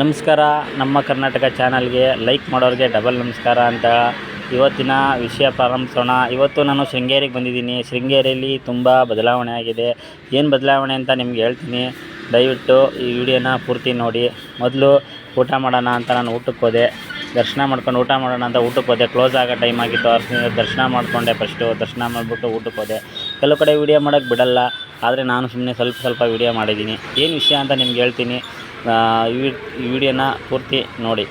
ನಮಸ್ಕಾರ. ನಮ್ಮ ಕರ್ನಾಟಕ ಚಾನಲ್ಗೆ ಲೈಕ್ ಮಾಡೋರಿಗೆ ಡಬಲ್ ನಮಸ್ಕಾರ ಅಂತ ಇವತ್ತಿನ ವಿಷಯ ಪ್ರಾರಂಭಿಸೋಣ. ಇವತ್ತು ನಾನು ಶೃಂಗೇರಿಗೆ ಬಂದಿದ್ದೀನಿ. ಶೃಂಗೇರಿಯಲ್ಲಿ ತುಂಬ ಬದಲಾವಣೆ ಆಗಿದೆ. ಏನು ಬದಲಾವಣೆ ಅಂತ ನಿಮ್ಗೆ ಹೇಳ್ತೀನಿ. ದಯವಿಟ್ಟು ಈ ವಿಡಿಯೋನ ಪೂರ್ತಿ ನೋಡಿ. ಮೊದಲು ಊಟ ಮಾಡೋಣ ಅಂತ ನಾನು ಊಟಕ್ಕೆ ಹೋದೆ. ದರ್ಶನ ಮಾಡ್ಕೊಂಡು ಊಟ ಮಾಡೋಣ ಅಂತ ಊಟಕ್ಕೆ ಹೋದೆ. ಕ್ಲೋಸ್ ಆಗೋ ಟೈಮ್ ಆಗಿತ್ತು. ಅವ್ರ ದರ್ಶನ ಮಾಡಿಕೊಂಡೆ ಫಸ್ಟು. ದರ್ಶನ ಮಾಡಿಬಿಟ್ಟು ಊಟಕ್ಕೆ ಹೋದೆ. ಕೆಲವು ಕಡೆ ವೀಡಿಯೋ ಮಾಡೋಕ್ಕೆ ಬಿಡಲ್ಲ. ಆದರೆ ನಾನು ಸುಮ್ಮನೆ ಸ್ವಲ್ಪ ಸ್ವಲ್ಪ ವೀಡಿಯೋ ಮಾಡಿದ್ದೀನಿ. ಏನು ವಿಷಯ ಅಂತ ನಿಮ್ಗೆ ಹೇಳ್ತೀನಿ. ಈ ವಿಡಿಯೋನ ಪೂರ್ತಿ ನೋಡಿ.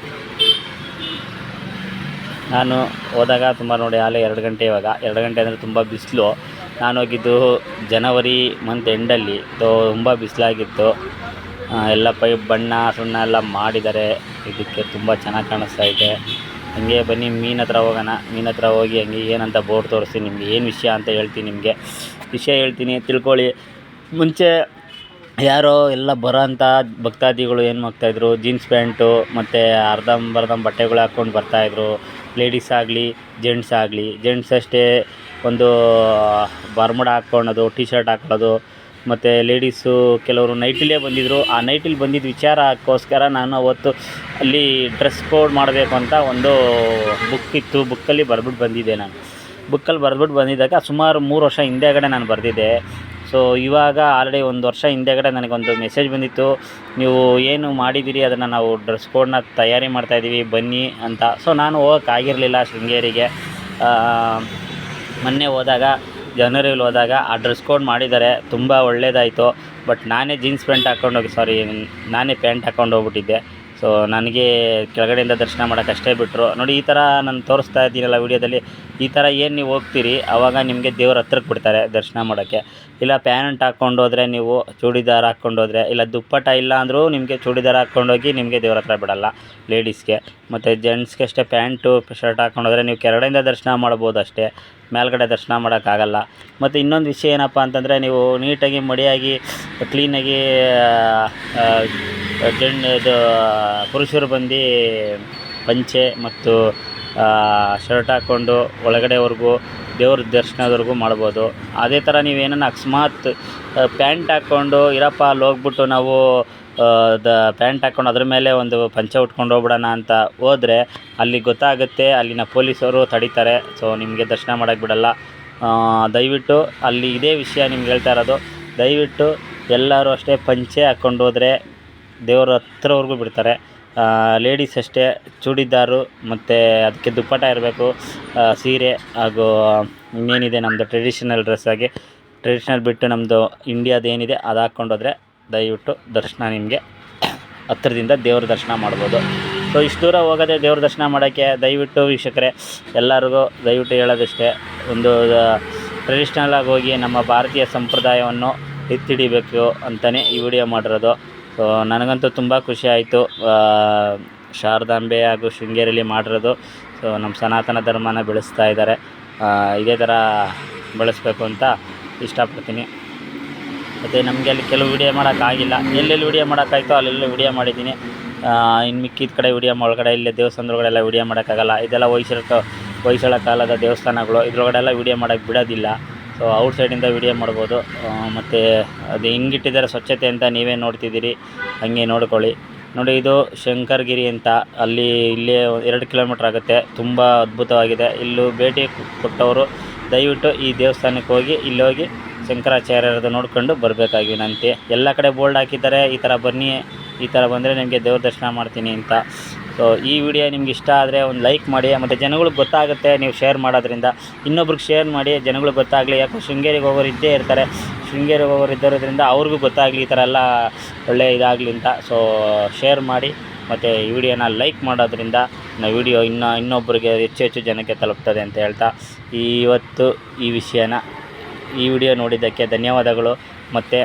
ನಾನು ಹೋದಾಗ ತುಂಬ ನೋಡಿ, ಆಲೇ ಎರಡು ಗಂಟೆ ಇವಾಗ. ಎರಡು ಗಂಟೆ ಅಂದರೆ ತುಂಬ ಬಿಸಿಲು. ನಾನು ಹೋಗಿದ್ದು ಜನವರಿ ಮಂತ್ ಎಂಡಲ್ಲಿ ತುಂಬ ಬಿಸಿಲಾಗಿತ್ತು. ಎಲ್ಲ ಪೈಪ್ ಬಣ್ಣ, ಸುಣ್ಣ ಎಲ್ಲ ಮಾಡಿದ್ದಾರೆ. ಇದಕ್ಕೆ ತುಂಬ ಚೆನ್ನಾಗಿ ಕಾಣಿಸ್ತಾ ಇದೆ. ಹಂಗೆ ಬನ್ನಿ, ಮೀನ್ ಹತ್ರ ಹೋಗೋಣ. ಮೀನ ಹತ್ರ ಹೋಗಿ ಹಂಗೆ ಏನಂತ ಬೋರ್ಡ್ ತೋರಿಸ್ತೀನಿ. ನಿಮಗೆ ಏನು ವಿಷಯ ಅಂತ ಹೇಳ್ತೀನಿ ನಿಮಗೆ. ವಿಷಯ ಹೇಳ್ತೀನಿ, ತಿಳ್ಕೊಳ್ಳಿ. ಮುಂಚೆ ಯಾರೋ ಎಲ್ಲ ಬರೋ ಅಂಥ ಭಕ್ತಾದಿಗಳು ಏನು ಮಾಡ್ತಾಯಿದ್ರು ಜೀನ್ಸ್ ಪ್ಯಾಂಟು, ಮತ್ತು ಅರ್ಧಂಬರ್ಧಂ ಬಟ್ಟೆಗಳು ಹಾಕ್ಕೊಂಡು ಬರ್ತಾಯಿದ್ರು ಲೇಡೀಸ್ ಆಗಲಿ, ಜೆಂಟ್ಸ್ ಆಗಲಿ. ಜೆಂಟ್ಸ್ ಅಷ್ಟೇ ಒಂದು, ಬರ್ಮುಡ ಹಾಕ್ಕೊಳ್ಳೋದು ಟಿ ಶರ್ಟ್ ಹಾಕೊಳ್ಳೋದು ಮತ್ತು ಲೇಡೀಸು ಕೆಲವರು ನೈಟಿಲೇ ಬಂದಿದ್ದರು ಆ ನೈಟಿಲಿ ಬಂದಿದ್ದ ವಿಚಾರಕ್ಕೋಸ್ಕರ ನಾನು ಅವತ್ತು ಅಲ್ಲಿ ಡ್ರೆಸ್ ಕೋಡ್ ಮಾಡಬೇಕು ಅಂತ ಒಂದು ಬುಕ್ ಇತ್ತು. ಬುಕ್ಕಲ್ಲಿ ಬರ್ಬಿಟ್ಟು ಬಂದಿದ್ದೆ ನಾನು. ಬುಕ್ಕಲ್ಲಿ ಬರೆದ್ಬಿಟ್ಟು ಬಂದಿದ್ದಾಗ ಸುಮಾರು ಮೂರು ವರ್ಷ ಹಿಂದೆಗಡೆ ನಾನು ಬರೆದಿದ್ದೆ. ಸೊ ಇವಾಗ ಆಲ್ರೆಡಿ ಒಂದು ವರ್ಷ ಹಿಂದೆಗಡೆ ನನಗೊಂದು ಮೆಸೇಜ್ ಬಂದಿತ್ತು. ನೀವು ಏನು ಮಾಡಿದ್ದೀರಿ? ಅದನ್ನು ನಾವು ಡ್ರೆಸ್ ಕೋಡ್ನ ತಯಾರಿ ಮಾಡ್ತಾಯಿದ್ದೀವಿ ಬನ್ನಿ ಅಂತ. ಸೊ ನಾನು ಹೋಗೋಕ್ಕಾಗಿರಲಿಲ್ಲ ಶೃಂಗೇರಿಗೆ. ಮೊನ್ನೆ ಹೋದಾಗ ಜನವರಿಲಿ ಹೋದಾಗ ಆ ಡ್ರೆಸ್ ಕೋಡ್ ಮಾಡಿದ್ದಾರೆ. ತುಂಬ ಒಳ್ಳೇದಾಯಿತು. ಬಟ್ ನಾನೇ ಜೀನ್ಸ್ ಪ್ಯಾಂಟ್ ಹಾಕ್ಕೊಂಡೋಗಿ ಸಾರಿ ನಾನೇ ಪ್ಯಾಂಟ್ ಹಾಕ್ಕೊಂಡು ಹೋಗ್ಬಿಟ್ಟಿದ್ದೆ. ಸೊ ನನಗೆ ಕೆಳಗಡೆಯಿಂದ ದರ್ಶನ ಮಾಡೋಕೆ ಅಷ್ಟೇ ಬಿಟ್ಟರು ನೋಡಿ, ಈ ಥರ ನಾನು ತೋರಿಸ್ತಾ ಇದ್ದೀನಲ್ಲ ವೀಡಿಯೋದಲ್ಲಿ, ಈ ಥರ ಏನು ನೀವು ಹೋಗ್ತೀರಿ ಆವಾಗ ನಿಮಗೆ ದೇವ್ರ ಹತ್ರಕ್ಕೆ ಬಿಡ್ತಾರೆ ದರ್ಶನ ಮಾಡೋಕ್ಕೆ. ಇಲ್ಲ ಪ್ಯಾಂಟ್ ಹಾಕ್ಕೊಂಡು ಹೋದರೆ ನೀವು ಚೂಡಿದಾರ ಹಾಕ್ಕೊಂಡು ಹೋದರೆ, ಇಲ್ಲ ದುಪ್ಪಟ ಇಲ್ಲ ಅಂದರೂ ನಿಮಗೆ ಚೂಡಿದಾರ ಹಾಕ್ಕೊಂಡೋಗಿ ನಿಮಗೆ ದೇವ್ರ ಹತ್ರ ಬಿಡಲ್ಲ ಲೇಡೀಸ್ಗೆ. ಮತ್ತು ಜೆಂಟ್ಸ್ಗೆ ಅಷ್ಟೇ ಪ್ಯಾಂಟು, ಶರ್ಟ್ ಹಾಕ್ಕೊಂಡು ನೀವು ಕೆಳಗಡೆಯಿಂದ ದರ್ಶನ ಮಾಡ್ಬೋದು ಅಷ್ಟೇ, ಮೇಲ್ಗಡೆ ದರ್ಶನ ಮಾಡೋಕ್ಕಾಗಲ್ಲ ಮತ್ತು ಇನ್ನೊಂದು ವಿಷಯ ಏನಪ್ಪ ಅಂತಂದರೆ, ನೀವು ನೀಟಾಗಿ ಮಡಿಯಾಗಿ ಕ್ಲೀನಾಗಿ ಜೆಂಡ್ ಇದು, ಪುರುಷರು ಬಂದು ಪಂಚೆ ಮತ್ತು ಶರ್ಟ್ ಹಾಕ್ಕೊಂಡು ಒಳಗಡೆವರೆಗೂ, ದೇವ್ರ ದರ್ಶನದವರೆಗೂ ಮಾಡ್ಬೋದು. ಅದೇ ಥರ ನೀವೇನನ್ನ ಅಕಸ್ಮಾತ್ ಪ್ಯಾಂಟ್ ಹಾಕ್ಕೊಂಡು, ಇರಪ್ಪ, ಅಲ್ಲಿ ಹೋಗ್ಬಿಟ್ಟು ನಾವು ದ, ಪ್ಯಾಂಟ್ ಹಾಕ್ಕೊಂಡು ಅದ್ರ ಮೇಲೆ ಒಂದು ಪಂಚೆ ಉಟ್ಕೊಂಡು ಹೋಗ್ಬಿಡೋಣ ಅಂತ ಹೋದರೆ, ಅಲ್ಲಿ ಗೊತ್ತಾಗುತ್ತೆ, ಅಲ್ಲಿನ ಪೊಲೀಸರು ತಡೀತಾರೆ. ಸೊ ನಿಮಗೆ ದರ್ಶನ ಮಾಡೋಕ್ಕೆ ಬಿಡಲ್ಲ. ದಯವಿಟ್ಟು ಅಲ್ಲಿ ಇದೇ ವಿಷಯ ನಿಮ್ಗೆ ಹೇಳ್ತಾ ಇರೋದು. ದಯವಿಟ್ಟು ಎಲ್ಲರೂ ಅಷ್ಟೇ ಪಂಚೆ ಹಾಕ್ಕೊಂಡು ಹೋದರೆ ದೇವ್ರ ಹತ್ರವರೆಗೂ ಬಿಡ್ತಾರೆ. ಲೇಡೀಸ್ ಅಷ್ಟೇ, ಚೂಡಿದಾರು, ಮತ್ತು ಅದಕ್ಕೆ ದುಪ್ಪಟ್ಟ ಇರಬೇಕು ಸೀರೆ, ಹಾಗೂ ಇನ್ನೇನಿದೆ ನಮ್ಮದು ಟ್ರೆಡಿಷನಲ್ ಡ್ರೆಸ್ ಆಗಿ. ಟ್ರೆಡಿಷನಲ್ ಬಿಟ್ಟು ನಮ್ಮದು ಇಂಡಿಯಾದ ಏನಿದೆ, ಅದು ಹಾಕ್ಕೊಂಡೋದ್ರೆ ದಯವಿಟ್ಟು ದರ್ಶನ ನಿಮಗೆ ಹತ್ರದಿಂದ ದೇವ್ರ ದರ್ಶನ ಮಾಡ್ಬೋದು. ಸೊ ಇಷ್ಟು ದೂರ ಹೋಗೋದೇ ದೇವ್ರ ದರ್ಶನ ಮಾಡೋಕ್ಕೆ ದಯವಿಟ್ಟು ವೀಕ್ಷಕರೇ, ಎಲ್ಲರಿಗೂ ದಯವಿಟ್ಟು ಹೇಳೋದಷ್ಟೇ. ಒಂದು ಟ್ರೆಡಿಷ್ನಲ್ ಆಗಿ ಹೋಗಿ ನಮ್ಮ ಭಾರತೀಯ ಸಂಪ್ರದಾಯವನ್ನು ಎತ್ತಿಡಿಬೇಕು ಅಂತಲೇ ಈ ವಿಡಿಯೋ ಮಾಡಿರೋದು. ಸೊ ನನಗಂತೂ ತುಂಬ ಖುಷಿ ಆಯಿತು. ಶಾರದಾಂಬೆ ಹಾಗೂ ಶೃಂಗೇರಿಯಲ್ಲಿ ಮಾಡಿರೋದು. ಸೊ ನಮ್ಮ ಸನಾತನ ಧರ್ಮನ ಬೆಳೆಸ್ತಾ ಇದ್ದಾರೆ. ಇದೇ ಥರ ಬೆಳೆಸ್ಬೇಕು ಅಂತ ಇಷ್ಟಪಡ್ತೀನಿ. ಮತ್ತು ನಮಗೆ ಅಲ್ಲಿ ಕೆಲವು ವಿಡಿಯೋ ಮಾಡೋಕ್ಕಾಗಿಲ್ಲ ಎಲ್ಲೆಲ್ಲಿ ವಿಡಿಯೋ ಮಾಡೋಕ್ಕಾಯ್ತೋ ಅಲ್ಲೆಲ್ಲ ವಿಡಿಯೋ ಮಾಡಿದ್ದೀನಿ. ಇನ್ನು ಮಿಕ್ಕಿದ ಕಡೆ ವಿಡಿಯೋ ಒಳಗಡೆ ಇಲ್ಲೇ ದೇವಸ್ಥಾನದೊಳಗಡೆಲ್ಲ ವಿಡಿಯೋ ಮಾಡೋಕ್ಕಾಗಲ್ಲ ಇದೆಲ್ಲ ಹೊಯ್ಸಳ ಹೊಯ್ಸಳ ಕಾಲದ ದೇವಸ್ಥಾನಗಳು. ಇದ್ರೊಳಗಡೆ ಎಲ್ಲ ವಿಡಿಯೋ ಮಾಡೋಕ್ಕೆ ಬಿಡೋದಿಲ್ಲ. ಸೊ ಔಟ್ ಸೈಡಿಂದ ವಿಡಿಯೋ ಮಾಡ್ಬೋದು. ಮತ್ತು ಅದು ಹಿಂಗಿಟ್ಟಿದ್ದಾರೆ ಸ್ವಚ್ಛತೆ ಅಂತ ನೀವೇ ನೋಡ್ತಿದ್ದೀರಿ. ಹಂಗೆ ನೋಡ್ಕೊಳ್ಳಿ. ನೋಡಿ, ಇದು ಶಂಕರಗಿರಿ ಅಂತ. ಅಲ್ಲಿ ಇಲ್ಲೇ ಎರಡು ಕಿಲೋಮೀಟ್ರ್ ಆಗುತ್ತೆ. ತುಂಬ ಅದ್ಭುತವಾಗಿದೆ. ಇಲ್ಲೂ ಭೇಟಿ ಕೊಟ್ಟವರು, ದಯವಿಟ್ಟು ಈ ದೇವಸ್ಥಾನಕ್ಕೆ ಹೋಗಿ, ಇಲ್ಲಿ ಹೋಗಿ ಶಂಕರಾಚಾರ್ಯರದು ನೋಡ್ಕೊಂಡು ಬರಬೇಕಾಗಿ ವಿನಂತಿ. ಎಲ್ಲ ಕಡೆ ಬೋಲ್ಡ್ ಹಾಕಿದ್ದಾರೆ. ಈ ಥರ ಬನ್ನಿ. ಈ ಥರ ಬಂದರೆ ನಿಮಗೆ ದೇವ್ರ ದರ್ಶನ ಮಾಡ್ತೀನಿ ಅಂತ. ಸೊ ಈ ವಿಡಿಯೋ ನಿಮ್ಗೆ ಇಷ್ಟ ಆದರೆ ಒಂದು ಲೈಕ್ ಮಾಡಿ, ಮತ್ತು ಜನಗಳಿಗೆ ಗೊತ್ತಾಗುತ್ತೆ ನೀವು ಶೇರ್ ಮಾಡೋದ್ರಿಂದ. ಇನ್ನೊಬ್ರಿಗೆ ಶೇರ್ ಮಾಡಿ, ಜನಗಳಿಗೆ ಗೊತ್ತಾಗಲಿ. ಯಾಕೋ ಶೃಂಗೇರಿಗೆ ಹೋಗೋರು ಇದ್ದೇ ಇರ್ತಾರೆ. ಶೃಂಗೇರಿಗೆ ಹೋಗೋರು ಇದ್ದಿರೋದ್ರಿಂದ ಅವ್ರಿಗೂ ಗೊತ್ತಾಗಲಿ ಈ ಥರ ಎಲ್ಲ ಒಳ್ಳೆ ಇದಾಗಲಿ ಅಂತ. ಸೊ ಶೇರ್ ಮಾಡಿ, ಮತ್ತು ಈ ವಿಡಿಯೋನ ಲೈಕ್ ಮಾಡೋದ್ರಿಂದ ನಾವು ವಿಡಿಯೋ ಇನ್ನು ಇನ್ನೊಬ್ಬರಿಗೆ ಹೆಚ್ಚು ಹೆಚ್ಚು ಜನಕ್ಕೆ ತಲುಪ್ತದೆ ಅಂತ ಹೇಳ್ತಾ ಇವತ್ತು ಈ ವಿಷಯನ ಈ ವಿಡಿಯೋ ನೋಡಿದ್ದಕ್ಕೆ ಧನ್ಯವಾದಗಳು. ಮತ್ತು